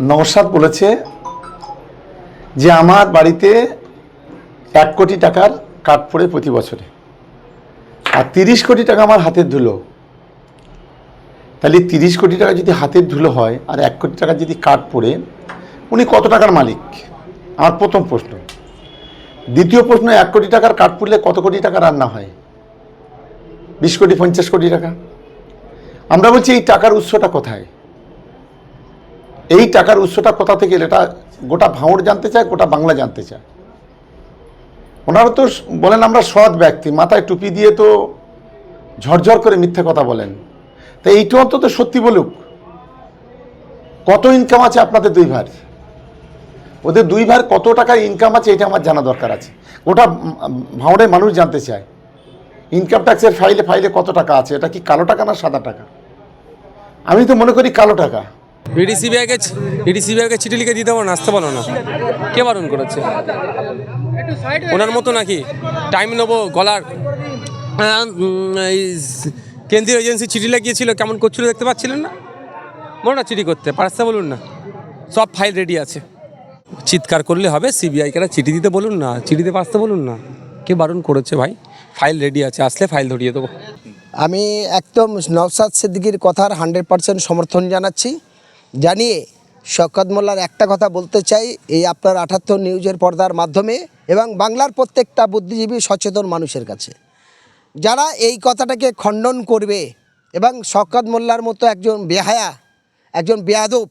নওশাদ বলেছে যে আমার বাড়িতে এক কোটি টাকার কাঠ পড়ে প্রতি বছরে। আর তিরিশ কোটি টাকা আমার হাতের ধুলো। তাহলে তিরিশ কোটি টাকা যদি হাতের ধুলো হয় আর এক কোটি টাকা যদি কাঠ পড়ে, উনি কত টাকার মালিক? আমার প্রথম প্রশ্ন। দ্বিতীয় প্রশ্ন, এক কোটি টাকার কাঠ পড়লে কত কোটি টাকা রান্না হয়? বিশ কোটি, পঞ্চাশ কোটি টাকা। আমরা বলছি এই টাকার উৎসটা কোথায়? এই টাকার উৎসটা কোথা থেকে? এটা গোটা ভাঙড় জানতে চায় গোটা বাংলা জানতে চায়। ওনারা তো বলেন আমরা সৎ ব্যক্তি মাথায় টুপি দিয়ে তো ঝরঝর করে মিথ্যে কথা বলেন। তা এইটু অন্তত সত্যি বলুক কত ইনকাম আছে আপনাদের দুই ভাইয়ের? ওদের দুই ভাইয়ের কত টাকা ইনকাম আছে এটা আমার জানা দরকার আছে। উম, ভাঙড়ের মানুষ জানতে চায় ইনকাম ট্যাক্সের ফাইলে ফাইলে কত টাকা আছে এটা কি কালো টাকা না সাদা টাকা? আমি তো মনে করি কালো টাকা। ইডিসি ব্যাগে ইডিসি ব্যাগে চিঠি লিখে দিতে পারো না, আসতে পারো না। কে বারণ করেছে? ওনার মতো নাকি? টাইম নেব, গলার। কেন্দ্রীয় এজেন্সি চিঠি লাগিয়েছিল, কেমন করছিল দেখতে পাচ্ছিলেন না? বলো না চিঠি করতে পারতে বলুন না। সব ফাইল রেডি আছে। চিৎকার করলে হবে সিবিআই কেরা চিঠি দিতে বলুন না, চিঠি দিতে আসতে বলুন না। কে বারণ করেছে ভাই? ফাইল রেডি আছে, আসলে ফাইল ধরিয়ে দেবো। আমি একদম নওসাদ সিদ্দিকির কথার হান্ড্রেড পার্সেন্ট সমর্থন জানাচ্ছি। জানিয়ে শকত মোল্লার একটা কথা বলতে চাই, এই আপনার আঠাত্তর নিউজের পর্দার মাধ্যমে এবং বাংলার প্রত্যেকটা বুদ্ধিজীবী সচেতন মানুষের কাছে। যারা এই কথাটাকে খণ্ডন করবে এবং শকত মোল্লার মতো একজন বেহায়া, একজন বেয়াদব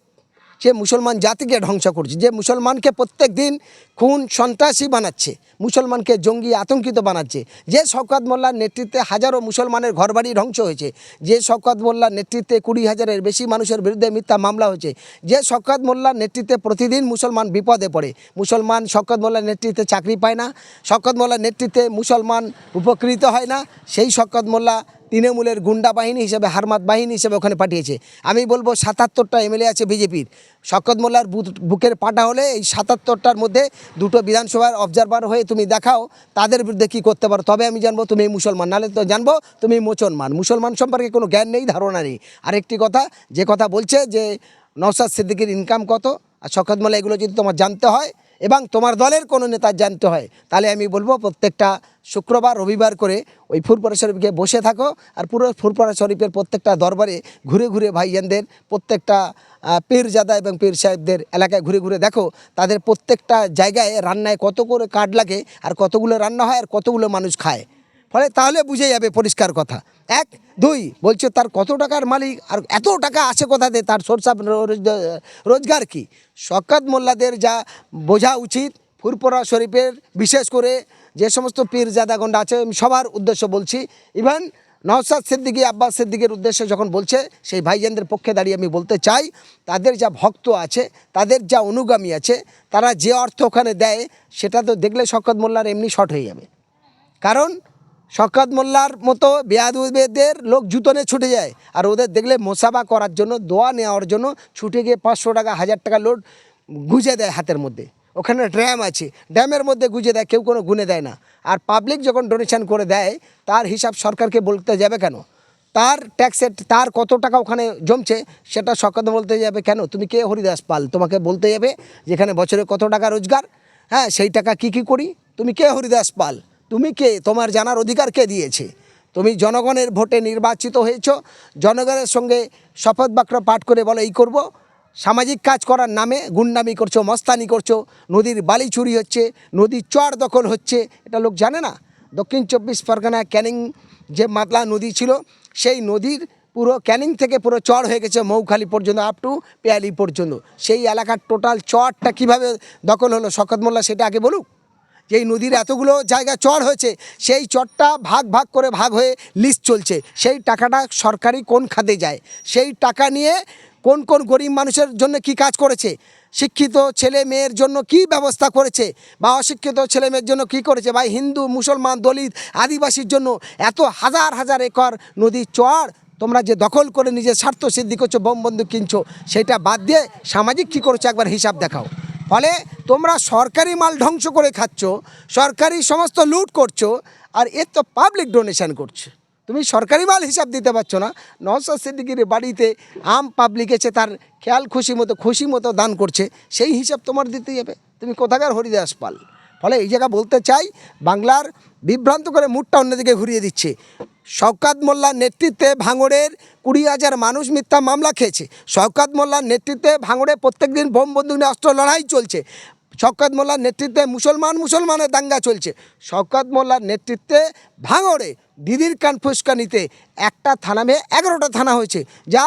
সে মুসলমান জাতিকে ধ্বংস করছে, যে মুসলমানকে প্রত্যেক দিন খুন, সন্ত্রাসী বানাচ্ছে, মুসলমানকে জঙ্গি আতঙ্কিত বানাচ্ছে, যে শওকত মোল্লার নেতৃত্বে হাজারো মুসলমানের ঘরবাড়ি ধ্বংস হয়েছে, যে শওকত মোল্লার নেতৃত্বে কুড়ি হাজারের বেশি মানুষের বিরুদ্ধে মিথ্যা মামলা হয়েছে, যে শওকত মোল্লার নেতৃত্বে প্রতিদিন মুসলমান বিপদে পড়ে, মুসলমান শওকত মোল্লার নেতৃত্বে চাকরি পায় না, শওকত মোল্লার নেতৃত্বে মুসলমান উপকৃত হয় না, সেই শওকত মোল্লা তৃণমূলের গুন্ডা বাহিনী হিসেবে, হারমাত বাহিনী হিসেবে ওখানে পাঠিয়েছে। আমি বলব সাতাত্তরটা এমএলএ আছে বিজেপির। শকত মোল্লার বুকের পাটা হলে এই সাতাত্তরটার মধ্যে দুটো বিধানসভার অবজারভার হয়ে তুমি দেখাও, তাদের বিরুদ্ধে কী করতে পারো? তবে আমি জানব তুমি মুসলমান। নাহলে তো জানব তুমি মুসলমান। মুসলমান সম্পর্কে কোনো জ্ঞান নেই, ধারণা নেই। আরেকটি কথা, যে কথা বলছে যে নওসাদ সিদ্দিকির ইনকাম কত? আর শকত মোল্লা এগুলো যদি তোমার জানতে হয় এবং তোমার দলের কোনো নেতা জানতে হয়, তাহলে আমি বলব প্রত্যেকটা শুক্রবার, রবিবার করে ওই ফুরপুরা শরীফকে বসে থাকো আর পুরো ফুরপুরা শরীফের প্রত্যেকটা দরবারে ঘুরে ঘুরে ভাইয়ানদের, প্রত্যেকটা পীরজাদা এবং পীর সাহেবদের এলাকায় ঘুরে ঘুরে দেখো, তাদের প্রত্যেকটা জায়গায় রান্নায় কত করে কাঠ লাগে আর কতগুলো রান্না হয় আর কতগুলো মানুষ খায়। ফলে তাহলে বুঝে যাবে পরিষ্কার কথা। এক, দুই, বলছে তার কত টাকার মালিক আর এত টাকা আসে কোথাতে তার সোর্স রোজগার কি? শকাত মোল্লাদের যা বোঝা উচিত ফুরপুরা শরীফের বিশেষ করে যে সমস্ত পীর জাদাগন্ডা আছে, আমি সবার উদ্দেশ্য বলছি। ইভেন নওসাদ সিদ্দিকী, আব্বাস সিদ্দিকের উদ্দেশ্যে যখন বলছে, সেই ভাইজানদের পক্ষে দাঁড়িয়ে আমি বলতে চাই, তাদের যা ভক্ত আছে, তাদের যা অনুগামী আছে, তারা যে অর্থ ওখানে দেয়, সেটা তো দেখলে শকত মোল্লার এমনি শর্ট হয়ে যাবে। কারণ শকাত মোল্লার মতো বেয়াদুবেদের লোক জুতো নিয়ে ছুটে যায় আর ওদের দেখলে মোসাবা করার জন্য, দোয়া নেওয়ার জন্য ছুটে গিয়ে পাঁচশো টাকা, হাজার টাকা লোড গুজে দেয় হাতের মধ্যে। ওখানে ড্যাম আছে, ড্যামের মধ্যে গুজে দেয়, কেউ কোনো গুনে দেয় না। আর পাবলিক যখন ডোনেশন করে দেয়, তার হিসাব সরকারকে বলতে যাবে কেন? তার ট্যাক্সের তার কত টাকা ওখানে জমছে, সেটা শকাত বলতে যাবে কেন? তুমি কে হরিদাস পাল? তোমাকে বলতে যাবে যেখানে বছরে কত টাকা রোজগার? হ্যাঁ সেই টাকা কি কি করি? তুমি কে হরিদাস পাল? তুমি কে? তোমার জানার অধিকার কে দিয়েছে? তুমি জনগণের ভোটে নির্বাচিত হয়েছ, জনগণের সঙ্গে শপথ বাক্য পাঠ করে বলো, এই করব। সামাজিক কাজ করার নামে গুন্ডামি করছ, মস্তানি করছ, নদীর বালি চুরি হচ্ছে, নদীর চর দখল হচ্ছে। এটা লোক জানে না। দক্ষিণ চব্বিশ পরগনা ক্যানিং যে মাতলা নদী ছিল, সেই নদীর পুরো ক্যানিং থেকে পুরো চর হয়ে গেছে, মৌখালি পর্যন্ত আপ টু পেয়ালি পর্যন্ত। সেই এলাকার টোটাল চরটা কীভাবে দখল হলো, শকত মোল্লা সেটা আগে বলুক। যে এই নদীর এতগুলো জায়গা চর হয়েছে, সেই চরটা ভাগ ভাগ করে ভাগ হয়ে লিস্ট চলছে। সেই টাকাটা সরকারি কোন খাতে যায়? সেই টাকা নিয়ে কোন কোন গরিব মানুষের জন্য কি কাজ করেছে? শিক্ষিত ছেলে মেয়ের জন্য কি ব্যবস্থা করেছে? বা অশিক্ষিত ছেলে মেয়ের জন্য কি করেছে? বা হিন্দু, মুসলমান, দলিত, আদিবাসীর জন্য এত হাজার হাজার একর নদীর চর তোমরা যে দখল করে নিজের স্বার্থ সিদ্ধি করছ, বোম বন্দুক কিনছো, সেটা বাদ দিয়ে সামাজিক কী করছ একবার হিসাব দেখাও। ফলে তোমরা সরকারি মাল ধ্বংস করে খাচ্ছ, সরকারি সমস্ত লুট করছ, আর এর তো পাবলিক ডোনেশন করছে। তুমি সরকারি মাল হিসাব দিতে পারছ না। নওসাদ সিদ্দিকির বাড়িতে আম পাবলিক এসে তার খেয়াল খুশি মতো খুশি মতো দান করছে। সেই হিসাব তোমার দিতে যাবে তুমি কোথাকার হরিদাস পাল? ফলে এই জায়গা বলতে চাই, বাংলার বিভ্রান্ত করে মুডটা অন্যদিকে ঘুরিয়ে দিচ্ছে। শওকাত মোল্লার নেতৃত্বে ভাঙড়ের কুড়ি হাজার মানুষ মিথ্যা মামলা খেয়েছে। শওকাত মোল্লার নেতৃত্বে ভাঙড়ে প্রত্যেকদিন বোম বন্দুক নিয়ে অস্ত্র লড়াই চলছে। শওকাত মোল্লার নেতৃত্বে মুসলমান মুসলমানের দাঙ্গা চলছে। শওকাত মোল্লার নেতৃত্বে ভাঙড়ে দিদির কান ফুসকানিতে একটা থানা ভেঙে এগারোটা থানা হয়েছে, যা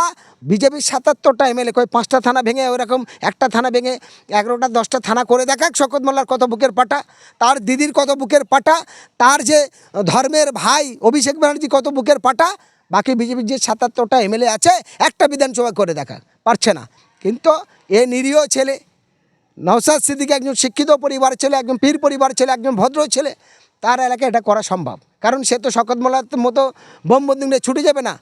বিজেপির সাতাত্তরটা এমএলএ কয় পাঁচটা থানা ভেঙে ওরকম একটা থানা ভেঙে এগারোটা দশটা থানা করে দেখাক শওকত মোল্লার কত বুকের পাটা, তার দিদির কত বুকের পাটা, তার যে ধর্মের ভাই অভিষেক ব্যানার্জি কত বুকের পাটা, বাকি বিজেপির যে সাতাত্তরটা এমএলএ আছে, একটা বিধানসভা করে দেখা পারছে না। কিন্তু এ নিরীহ ছেলে নওসাদ সিদ্দিকি একজন শিক্ষিত পরিবার ছেলে, একজন পীর পরিবার ছেলে, একজন ভদ্র ছেলে, তার এলাকায় এটা করা সম্ভব। কারণ সে তো শকত মোল্লার মতো বোম নিয়ে ছুটে যাবে না।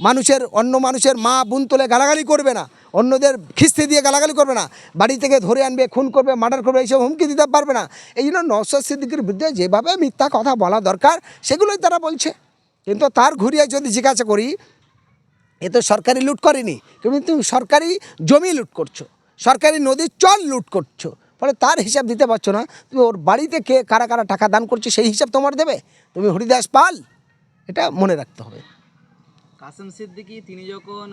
মানুষের, অন্য মানুষের মা, বোন তুলে গালাগালি করবে না। অন্যদের খিস্তি দিয়ে গালাগালি করবে না। বাড়ি থেকে ধরে আনবে, খুন করবে, মার্ডার করবে, এইসব হুমকি দিতে পারবে না। এই জন্য নওসাদ সিদ্দিকির বিরুদ্ধে যেভাবে মিথ্যা কথা বলা দরকার, সেগুলোই তারা বলছে। কিন্তু তার ঘুরিয়ে যদি জিজ্ঞাসা করি, এ তো সরকারি লুট করেনি। তুমি তুমি সরকারি জমি লুট করছ। সরকারি নদীর চল লুট করছ। ফলে তার হিসাব দিতে পারছ না। তুমি ওর বাড়িতে কে, কারা কারা টাকা দান করছে সেই হিসাব তোমার দেবে? তুমি হরিদাস পাল? এটা মনে রাখতে হবে। কাসেম সিদ্দিকি, তিনি যখন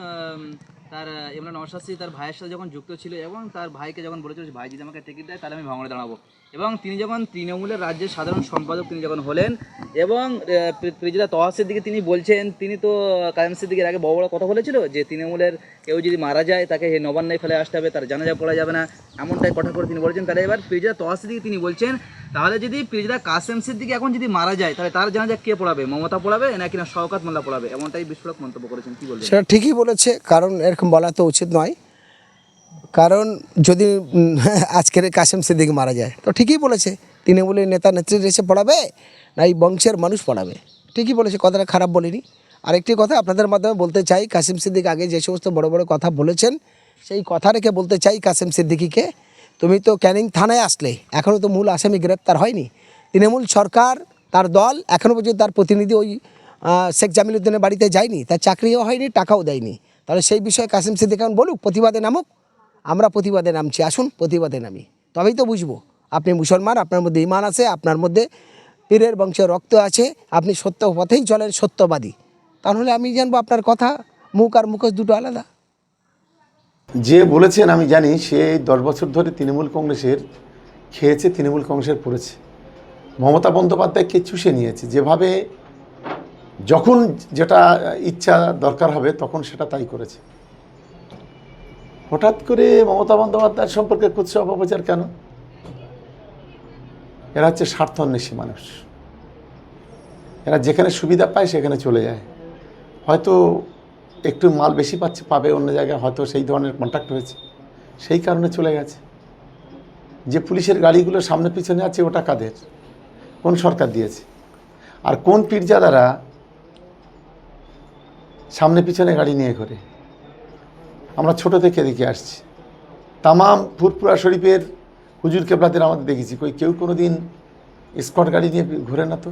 তার, ইমরান নওশাদ তার ভাইয়ের সাথে যখন যুক্ত ছিল এবং তার ভাইকে যখন বলেছিল ভাই, যদি আমাকে টিকিট দেয়, তাহলে আমি ভাঙড়ে দাঁড়াবো। এবং তিনি যখন তৃণমূলের রাজ্যের সাধারণ সম্পাদক তিনি যখন হলেন, এবং প্রিজিতা তহা দিকে তিনি বলছেন, তিনি তো কায়েম দিকে আগে বড় বড় কথা বলেছিল যে তৃণমূলের কেউ যদি মারা যায় তাকে নবান্নায় ফেলে আসতে হবে, তার জানাজা পড়া যাবে না, এমনটাই কথা করে তিনি বলেছেন। তাহলে এবার প্রিজিতা তহা দিকে তিনি বলছেন, তাহলে যদি প্রিজিতা কাসেম সিদ্দিকী এখন যদি মারা যায়, তাহলে তার জানাজা কে পড়াবে, মমতা পড়াবে নাকি না শওকাত মোল্লা পড়াবে? এমনটাই বিস্ফোরক মন্তব্য করেছেন, কি বলবেন? সেটা ঠিকই বলেছে, কারণ এরকম বলা তো উচিত নয়। কারণ যদি আজকের কাসেম সিদ্দিক মারা যায়, তো ঠিকই বলেছে, তৃণমূলের নেতা নেত্রীরা এসে পড়াবে না এই বংশের মানুষ পড়াবে? ঠিকই বলেছে, কথাটা খারাপ বলিনি। আরেকটি কথা আপনাদের মাধ্যমে বলতে চাই, কাসিম সিদ্দিক আগে যে সমস্ত বড় বড় কথা বলেছেন, সেই কথা রেখে বলতে চাই কাসিম সিদ্দিকিকে, তুমি তো ক্যানিং থানায় আসলে এখনও তো মূল আসামি গ্রেপ্তার হয়নি। তৃণমূল সরকার, তার দল এখনও পর্যন্ত তার প্রতিনিধি ওই শেখ জামিল উদ্দিনের বাড়িতে যায়নি, তার চাকরিও হয়নি, টাকাও দেয়নি। তাহলে সেই বিষয়ে কাসিম সিদ্দিক এখন বলুক, প্রতিবাদে নামুক। আমরা প্রতিবাদে নামছি, আসুন প্রতিবাদে নামি। তবেই তো বুঝব, আপনি মুসলমান, আপনার মধ্যে ইমান আছে, আপনার মধ্যে পীরের বংশের রক্ত আছে, আপনি সত্য পথেই চলেন, সত্যবাদী। তাহলে আমি জানব আপনার কথা, মুখ আর মুখোশ দুটো আলাদা। যে বলেছেন, আমি জানি, সে দশ বছর ধরে তৃণমূল কংগ্রেসের, খেয়েছে, তৃণমূল কংগ্রেসের পড়েছে। মমতা বন্দ্যোপাধ্যায়কে চুষে নিয়েছে। যেভাবে যখন যেটা ইচ্ছা দরকার হবে, তখন সেটা তাই করেছে। হঠাৎ করে মমতা বন্দ্যোপাধ্যায়ের সম্পর্কে কুৎসা অপপ্রচার কেন? এরা হচ্ছে স্বার্থান্বেষী মানুষ। এরা যেখানে সুবিধা পায় সেখানে চলে যায়। হয়তো একটু মাল বেশি পাচ্ছে, পাবে অন্য জায়গায়, হয়তো সেই ধরনের কন্ট্যাক্ট হয়েছে। সেই কারণে চলে গেছে। যে পুলিশের গাড়িগুলো সামনে পিছনে আছে, ওটা কাদের? কোন সরকার দিয়েছে? আর কোন পীরজাদারা সামনে পিছনে গাড়ি নিয়ে ঘোরে? আমরা ছোট থেকে দেখে আসছি। তামাম ফুরপুরা শরীফের হুজুর কেবলাদের আমাদের দেখেছি। কই, কেউ কোনো দিন স্কট গাড়ি নিয়ে ঘুরে না তো?